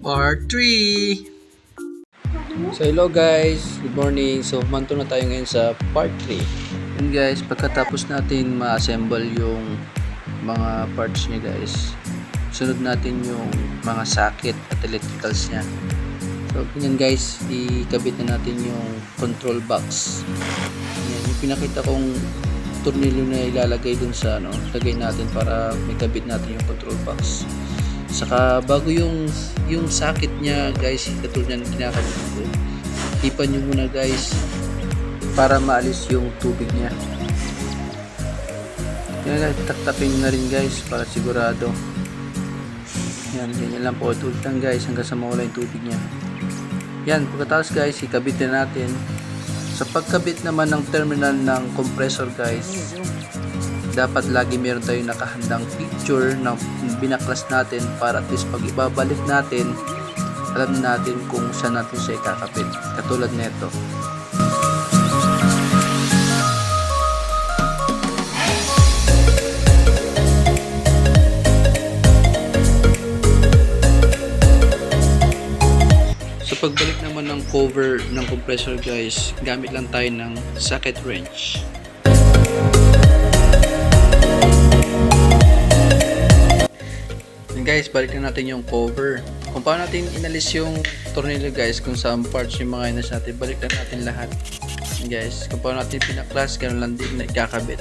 Part 3! So hello guys, good morning. So manto na tayo ngayon sa part 3. And guys, pagkatapos natin ma-assemble yung mga parts niya guys, sunod natin yung mga socket at electricals niya. So ganyan guys, ikabit na natin yung control box. Yan, yung pinakita kong tornilyo na ilalagay dun sa ano, lagay natin para may kabit natin yung control box. Saka bago yung yung socket niya guys, katulad ng kinakabit ko. Ipan nyo muna guys para maalis yung tubig niya. Yan taktapin na rin guys para sigurado. Yan, ganyan lang po. Ulit lang guys hanggang sa mawala yung tubig niya. Yan, pagkatapos guys, ikabit na natin. Sa pagkabit naman ng terminal ng compressor guys, dapat lagi meron tayong nakahandang picture ng binaklas natin para at least pag ibabalik natin, alam natin kung saan natin siya ikakapit. Katulad nito. Sa pagbalik naman ng cover ng compressor guys, gamit lang tayo ng socket wrench. Guys, balik na natin yung cover. Kung paano natin inalis yung tornilyo guys, kung saan parts yung mga inalis natin, balik na natin lahat. Guys, kung paano natin pinaklas, ganun lang din na ikakabit.